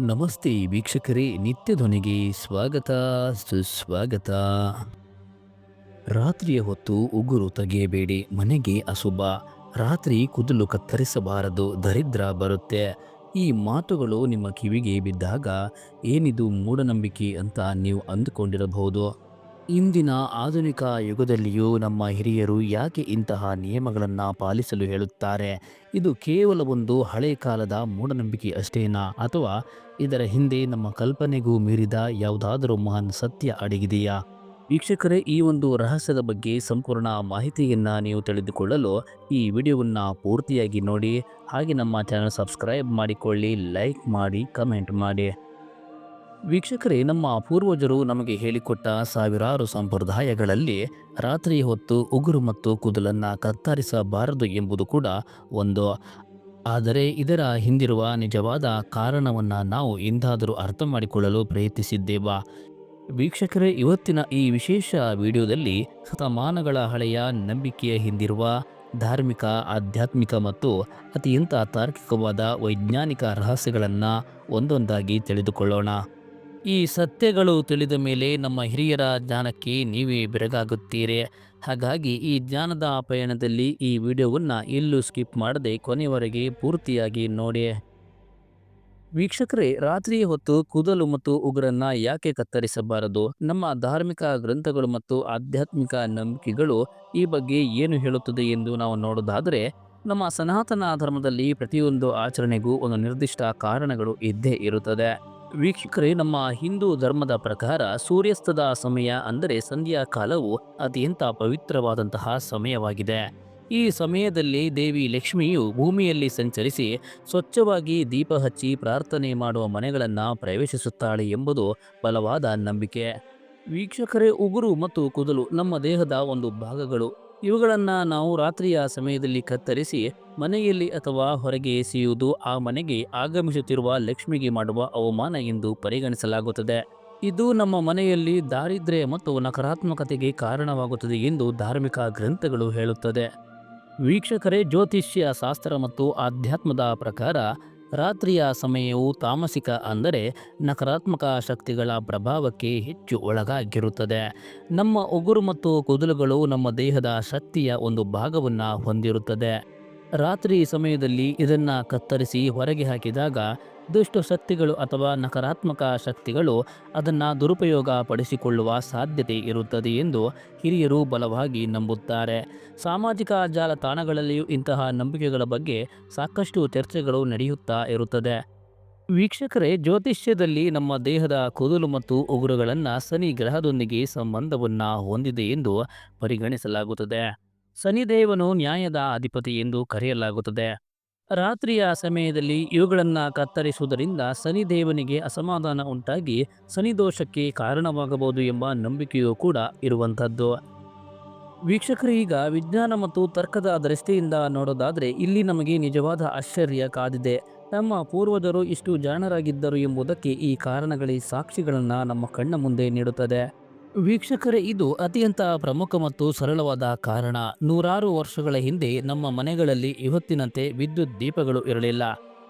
ನಮಸ್ತೆ ವೀಕ್ಷಕರೇ, ನಿತ್ಯ ಧ್ವನಿಗೆ ಸ್ವಾಗತ, ಸುಸ್ವಾಗತ. ರಾತ್ರಿಯ ಹೊತ್ತು ಉಗುರು ತೆಗೆಯಬೇಡಿ, ಮನೆಗೆ ಅಶುಭ. ರಾತ್ರಿ ಕುದಲು ಕತ್ತರಿಸಬಾರದು, ದರಿದ್ರ ಬರುತ್ತೆ. ಈ ಮಾತುಗಳು ನಿಮ್ಮ ಕಿವಿಗೆ ಬಿದ್ದಾಗ ಏನಿದು ಮೂಢನಂಬಿಕೆ ಅಂತ ನೀವು ಅಂದುಕೊಂಡಿರಬಹುದು. ಇಂದಿನ ಆಧುನಿಕ ಯುಗದಲ್ಲಿಯೂ ನಮ್ಮ ಹಿರಿಯರು ಯಾಕೆ ಇಂತಹ ನಿಯಮಗಳನ್ನು ಪಾಲಿಸಲು ಹೇಳುತ್ತಾರೆ? ಇದು ಕೇವಲ ಒಂದು ಹಳೆ ಕಾಲದ ಮೂಢನಂಬಿಕೆ ಅಷ್ಟೇನಾ? ಅಥವಾ ಇದರ ಹಿಂದೆ ನಮ್ಮ ಕಲ್ಪನೆಗೂ ಮೀರಿದ ಯಾವುದಾದರೂ ಮಹಾನ್ ಸತ್ಯ ಅಡಗಿದೆಯಾ? ವೀಕ್ಷಕರೇ, ಈ ಒಂದು ರಹಸ್ಯದ ಬಗ್ಗೆ ಸಂಪೂರ್ಣ ಮಾಹಿತಿಯನ್ನು ನೀವು ತಿಳಿದುಕೊಳ್ಳಲು ಈ ವಿಡಿಯೋವನ್ನು ಪೂರ್ತಿಯಾಗಿ ನೋಡಿ, ಹಾಗೆ ನಮ್ಮ ಚಾನಲ್ ಸಬ್ಸ್ಕ್ರೈಬ್ ಮಾಡಿಕೊಳ್ಳಿ, ಲೈಕ್ ಮಾಡಿ, ಕಮೆಂಟ್ ಮಾಡಿ. ವೀಕ್ಷಕರೇ, ನಮ್ಮ ಪೂರ್ವಜರು ನಮಗೆ ಹೇಳಿಕೊಟ್ಟ ಸಾವಿರಾರು ಸಂಪ್ರದಾಯಗಳಲ್ಲಿ ರಾತ್ರಿ ಹೊತ್ತು ಉಗುರು ಮತ್ತು ಕೂದಲನ್ನು ಕತ್ತರಿಸಬಾರದು ಎಂಬುದು ಕೂಡ ಒಂದು. ಆದರೆ ಇದರ ಹಿಂದಿರುವ ನಿಜವಾದ ಕಾರಣವನ್ನು ನಾವು ಇಂದಾದರೂ ಅರ್ಥ ಮಾಡಿಕೊಳ್ಳಲು ಪ್ರಯತ್ನಿಸಿದ್ದೇವಾ. ವೀಕ್ಷಕರೇ, ಇವತ್ತಿನ ಈ ವಿಶೇಷ ವಿಡಿಯೋದಲ್ಲಿ ಶತಮಾನಗಳ ಹಳೆಯ ನಂಬಿಕೆಯ ಹಿಂದಿರುವ ಧಾರ್ಮಿಕ, ಆಧ್ಯಾತ್ಮಿಕ ಮತ್ತು ಅತ್ಯಂತ ತಾರ್ಕಿಕವಾದ ವೈಜ್ಞಾನಿಕ ರಹಸ್ಯಗಳನ್ನು ಒಂದೊಂದಾಗಿ ತಿಳಿದುಕೊಳ್ಳೋಣ. ಈ ಸತ್ಯಗಳು ತಿಳಿದ ಮೇಲೆ ನಮ್ಮ ಹಿರಿಯರ ಜ್ಞಾನಕ್ಕೆ ನೀವೇ ಬೆರಗಾಗುತ್ತೀರಿ. ಹಾಗಾಗಿ ಈ ಜ್ಞಾನದ ಪಯಣದಲ್ಲಿ ಈ ವಿಡಿಯೋವನ್ನು ಎಲ್ಲೂ ಸ್ಕಿಪ್ ಮಾಡದೆ ಕೊನೆಯವರೆಗೆ ಪೂರ್ತಿಯಾಗಿ ನೋಡಿ. ವೀಕ್ಷಕರೇ ರಾತ್ರಿಯ ಹೊತ್ತು ಕೂದಲು ಮತ್ತು ಉಗುರನ್ನ ಯಾಕೆ ಕತ್ತರಿಸಬಾರದು? ನಮ್ಮ ಧಾರ್ಮಿಕ ಗ್ರಂಥಗಳು ಮತ್ತು ಆಧ್ಯಾತ್ಮಿಕ ನಂಬಿಕೆಗಳು ಈ ಬಗ್ಗೆ ಏನು ಹೇಳುತ್ತದೆ ಎಂದು ನಾವು ನೋಡೋದಾದರೆ, ನಮ್ಮ ಸನಾತನ ಧರ್ಮದಲ್ಲಿ ಪ್ರತಿಯೊಂದು ಆಚರಣೆಗೂ ಒಂದು ನಿರ್ದಿಷ್ಟ ಕಾರಣಗಳು ಇದ್ದೇ ಇರುತ್ತದೆ. ವೀಕ್ಷಕರೇ, ನಮ್ಮ ಹಿಂದೂ ಧರ್ಮದ ಪ್ರಕಾರ ಸೂರ್ಯಾಸ್ತದ ಸಮಯ ಅಂದರೆ ಸಂಧ್ಯಾ ಕಾಲವು ಅತ್ಯಂತ ಪವಿತ್ರವಾದಂತಹ ಸಮಯವಾಗಿದೆ. ಈ ಸಮಯದಲ್ಲಿ ದೇವಿ ಲಕ್ಷ್ಮಿಯು ಭೂಮಿಯಲ್ಲಿ ಸಂಚರಿಸಿ ಸ್ವಚ್ಛವಾಗಿ ದೀಪ ಹಚ್ಚಿ ಪ್ರಾರ್ಥನೆ ಮಾಡುವ ಮನೆಗಳನ್ನು ಪ್ರವೇಶಿಸುತ್ತಾಳೆ ಎಂಬುದು ಬಲವಾದ ನಂಬಿಕೆ. ವೀಕ್ಷಕರೇ, ಉಗುರು ಮತ್ತು ಕೂದಲು ನಮ್ಮ ದೇಹದ ಒಂದು ಭಾಗಗಳು. ಇವುಗಳನ್ನು ನಾವು ರಾತ್ರಿಯ ಸಮಯದಲ್ಲಿ ಕತ್ತರಿಸಿ ಮನೆಯಲ್ಲಿ ಅಥವಾ ಹೊರಗೆ ಎಸೆಯುವುದು ಆ ಮನೆಗೆ ಆಗಮಿಸುತ್ತಿರುವ ಲಕ್ಷ್ಮಿಗೆ ಮಾಡುವ ಅವಮಾನ ಎಂದು ಪರಿಗಣಿಸಲಾಗುತ್ತದೆ. ಇದು ನಮ್ಮ ಮನೆಯಲ್ಲಿ ದಾರಿದ್ರ್ಯ ಮತ್ತು ನಕಾರಾತ್ಮಕತೆಗೆ ಕಾರಣವಾಗುತ್ತದೆ ಎಂದು ಧಾರ್ಮಿಕ ಗ್ರಂಥಗಳು ಹೇಳುತ್ತದೆ. ವೀಕ್ಷಕರೇ, ಜ್ಯೋತಿಷ್ಯ, ಶಾಸ್ತ್ರ ಮತ್ತು ಆಧ್ಯಾತ್ಮದ ಪ್ರಕಾರ ರಾತ್ರಿಯ ಸಮಯವು ತಾಮಸಿಕ ಅಂದರೆ ನಕಾರಾತ್ಮಕ ಶಕ್ತಿಗಳ ಪ್ರಭಾವಕ್ಕೆ ಹೆಚ್ಚು ಒಳಗಾಗಿರುತ್ತದೆ. ನಮ್ಮ ಉಗುರು ಮತ್ತು ಕುದುಲುಗಳು ನಮ್ಮ ದೇಹದ ಶಕ್ತಿಯ ಒಂದು ಭಾಗವನ್ನು ಹೊಂದಿರುತ್ತದೆ. ರಾತ್ರಿ ಸಮಯದಲ್ಲಿ ಇದನ್ನು ಕತ್ತರಿಸಿ ಹೊರಗೆ ಹಾಕಿದಾಗ ದುಷ್ಟ ಶಕ್ತಿಗಳು ಅಥವಾ ನಕಾರಾತ್ಮಕ ಶಕ್ತಿಗಳು ಅದನ್ನು ದುರುಪಯೋಗ ಪಡಿಸಿಕೊಳ್ಳುವ ಸಾಧ್ಯತೆ ಇರುತ್ತದೆ ಎಂದು ಹಿರಿಯರು ಬಲವಾಗಿ ನಂಬುತ್ತಾರೆ. ಸಾಮಾಜಿಕ ಜಾಲತಾಣಗಳಲ್ಲಿಯೂ ಇಂತಹ ನಂಬಿಕೆಗಳ ಬಗ್ಗೆ ಸಾಕಷ್ಟು ಚರ್ಚೆಗಳು ನಡೆಯುತ್ತಾ ಇರುತ್ತದೆ. ವೀಕ್ಷಕರೇ, ಜ್ಯೋತಿಷ್ಯದಲ್ಲಿ ನಮ್ಮ ದೇಹದ ಕೂದಲು ಮತ್ತು ಉಗುರುಗಳನ್ನು ಶನಿ ಗ್ರಹದೊಂದಿಗೆ ಸಂಬಂಧವನ್ನು ಹೊಂದಿದೆ ಎಂದು ಪರಿಗಣಿಸಲಾಗುತ್ತದೆ. ಶನಿದೇವನು ನ್ಯಾಯದ ಅಧಿಪತಿ ಎಂದು ಕರೆಯಲಾಗುತ್ತದೆ. ರಾತ್ರಿಯ ಸಮಯದಲ್ಲಿ ಇವುಗಳನ್ನು ಕತ್ತರಿಸುವುದರಿಂದ ಶನಿದೇವನಿಗೆ ಅಸಮಾಧಾನ ಉಂಟಾಗಿ ಶನಿದೋಷಕ್ಕೆ ಕಾರಣವಾಗಬಹುದು ಎಂಬ ನಂಬಿಕೆಯೂ ಕೂಡ ಇರುವಂಥದ್ದು. ವೀಕ್ಷಕರು, ಈಗ ವಿಜ್ಞಾನ ಮತ್ತು ತರ್ಕದ ದೃಷ್ಟಿಯಿಂದ ನೋಡೋದಾದರೆ ಇಲ್ಲಿ ನಮಗೆ ನಿಜವಾದ ಆಶ್ಚರ್ಯ ಕಾದಿದೆ. ನಮ್ಮ ಪೂರ್ವಜರು ಇಷ್ಟು ಜಾಣರಾಗಿದ್ದರು ಎಂಬುದಕ್ಕೆ ಈ ಕಾರಣಗಳೇ ಸಾಕ್ಷಿಗಳನ್ನು ನಮ್ಮ ಕಣ್ಣ ಮುಂದೆ ನೀಡುತ್ತದೆ. ವೀಕ್ಷಕರೇ, ಇದು ಅತ್ಯಂತ ಪ್ರಮುಖ ಮತ್ತು ಸರಳವಾದ ಕಾರಣ. ನೂರಾರು ವರ್ಷಗಳ ಹಿಂದೆ ನಮ್ಮ ಮನೆಗಳಲ್ಲಿ ಇವತ್ತಿನಂತೆ ವಿದ್ಯುತ್ ದೀಪಗಳು ಇರಲಿಲ್ಲ.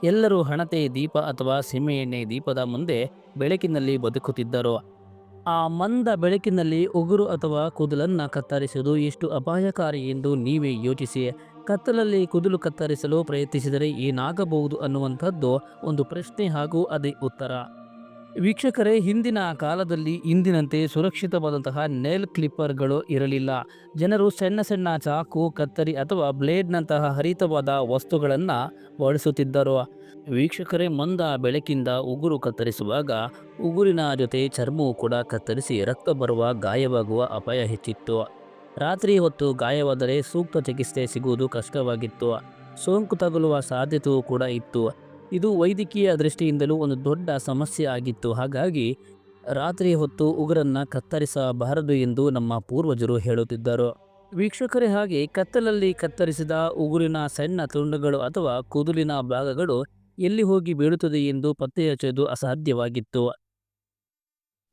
ಎಲ್ಲರೂ ಹಣತೆ ದೀಪ ಅಥವಾ ಸೀಮೆಎಣ್ಣೆ ದೀಪದ ಮುಂದೆ ಬೆಳಕಿನಲ್ಲಿ ಬದುಕುತ್ತಿದ್ದರು. ಆ ಮಂದ ಬೆಳಕಿನಲ್ಲಿ ಉಗುರು ಅಥವಾ ಕೂದಲನ್ನು ಕತ್ತರಿಸುವುದು ಎಷ್ಟು ಅಪಾಯಕಾರಿ ಎಂದು ನೀವೇ ಯೋಚಿಸಿ. ಕತ್ತಲಲ್ಲಿ ಕೂದಲು ಕತ್ತರಿಸಲು ಪ್ರಯತ್ನಿಸಿದರೆ ಏನಾಗಬಹುದು ಅನ್ನುವಂಥದ್ದು ಒಂದು ಪ್ರಶ್ನೆ ಹಾಗೂ ಅದೇ ಉತ್ತರ. ವೀಕ್ಷಕರೇ, ಹಿಂದಿನ ಕಾಲದಲ್ಲಿ ಇಂದಿನಂತೆ ಸುರಕ್ಷಿತವಾದಂತಹ ನೇಲ್ ಕ್ಲಿಪ್ಪರ್ಗಳು ಇರಲಿಲ್ಲ. ಜನರು ಸಣ್ಣ ಸಣ್ಣ ಚಾಕು, ಕತ್ತರಿ ಅಥವಾ ಬ್ಲೇಡ್ನಂತಹ ಹರಿತವಾದ ವಸ್ತುಗಳನ್ನು ಬಳಸುತ್ತಿದ್ದರು. ವೀಕ್ಷಕರೇ, ಮಂದ ಬೆಳಕಿಂದ ಉಗುರು ಕತ್ತರಿಸುವಾಗ ಉಗುರಿನ ಜೊತೆ ಚರ್ಮವು ಕೂಡ ಕತ್ತರಿಸಿ ರಕ್ತ ಬರುವ ಗಾಯವಾಗುವ ಅಪಾಯ ಹೆಚ್ಚಿತ್ತು. ರಾತ್ರಿ ಹೊತ್ತು ಗಾಯವಾದರೆ ಸೂಕ್ತ ಚಿಕಿತ್ಸೆ ಸಿಗುವುದು ಕಷ್ಟವಾಗಿತ್ತು. ಸೋಂಕು ತಗುಲುವ ಸಾಧ್ಯತೆಯೂ ಕೂಡ ಇತ್ತು. ಇದು ವೈದ್ಯಕೀಯ ದೃಷ್ಟಿಯಿಂದಲೂ ಒಂದು ದೊಡ್ಡ ಸಮಸ್ಯೆ ಆಗಿತ್ತು. ಹಾಗಾಗಿ ರಾತ್ರಿ ಹೊತ್ತು ಉಗುರನ್ನು ಕತ್ತರಿಸಬಾರದು ಎಂದು ನಮ್ಮ ಪೂರ್ವಜರು ಹೇಳುತ್ತಿದ್ದರು. ವೀಕ್ಷಕರೇ, ಹಾಗೆ ಕತ್ತಲಲ್ಲಿ ಕತ್ತರಿಸಿದ ಉಗುರಿನ ಸಣ್ಣ ತುಂಡುಗಳು ಅಥವಾ ಕೂದಲಿನ ಭಾಗಗಳು ಎಲ್ಲಿ ಹೋಗಿ ಬೀಳುತ್ತದೆ ಎಂದು ಪತ್ತೆ ಹಚ್ಚೋದು ಅಸಾಧ್ಯವಾಗಿತ್ತು.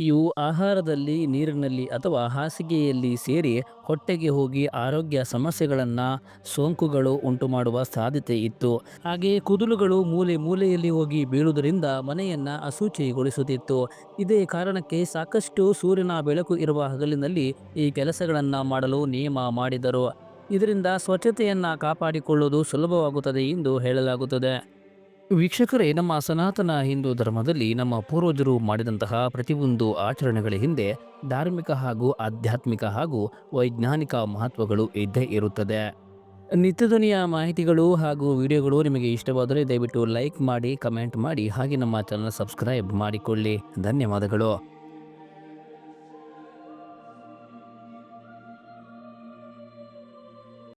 ಇವು ಆಹಾರದಲ್ಲಿ, ನೀರಿನಲ್ಲಿ ಅಥವಾ ಹಾಸಿಗೆಯಲ್ಲಿ ಸೇರಿ ಹೊಟ್ಟೆಗೆ ಹೋಗಿ ಆರೋಗ್ಯ ಸಮಸ್ಯೆಗಳನ್ನು ಸೋಂಕುಗಳು ಉಂಟು ಮಾಡುವ ಸಾಧ್ಯತೆ ಇತ್ತು. ಹಾಗೆಯೇ ಕುದುಲುಗಳು ಮೂಲೆ ಮೂಲೆಯಲ್ಲಿ ಹೋಗಿ ಬೀಳುವುದರಿಂದ ಮನೆಯನ್ನು ಅಸೂಚಿಗೊಳಿಸುತ್ತಿತ್ತು ಇದೇ ಕಾರಣಕ್ಕೆ ಸಾಕಷ್ಟು ಸೂರ್ಯನ ಬೆಳಕು ಇರುವ ಹಗಲಿನಲ್ಲಿ ಈ ಕೆಲಸಗಳನ್ನು ಮಾಡಲು ನಿಯಮ ಮಾಡಿದರು. ಇದರಿಂದ ಸ್ವಚ್ಛತೆಯನ್ನು ಕಾಪಾಡಿಕೊಳ್ಳುವುದು ಸುಲಭವಾಗುತ್ತದೆ ಎಂದು ಹೇಳಲಾಗುತ್ತದೆ. ವೀಕ್ಷಕರೇ, ನಮ್ಮ ಸನಾತನ ಹಿಂದೂ ಧರ್ಮದಲ್ಲಿ ನಮ್ಮ ಪೂರ್ವಜರು ಮಾಡಿದಂತಹ ಪ್ರತಿಯೊಂದು ಆಚರಣೆಗಳ ಹಿಂದೆ ಧಾರ್ಮಿಕ ಹಾಗೂ ಆಧ್ಯಾತ್ಮಿಕ ಹಾಗೂ ವೈಜ್ಞಾನಿಕ ಮಹತ್ವಗಳು ಇದ್ದೇ ಇರುತ್ತದೆ. ನಿತ್ಯಧ್ವನಿಯ ಮಾಹಿತಿಗಳು ಹಾಗೂ ವಿಡಿಯೋಗಳು ನಿಮಗೆ ಇಷ್ಟವಾದರೆ ದಯವಿಟ್ಟು ಲೈಕ್ ಮಾಡಿ, ಕಮೆಂಟ್ ಮಾಡಿ, ಹಾಗೆ ನಮ್ಮ ಚಾನಲ್ ಸಬ್ಸ್ಕ್ರೈಬ್ ಮಾಡಿಕೊಳ್ಳಿ. ಧನ್ಯವಾದಗಳು.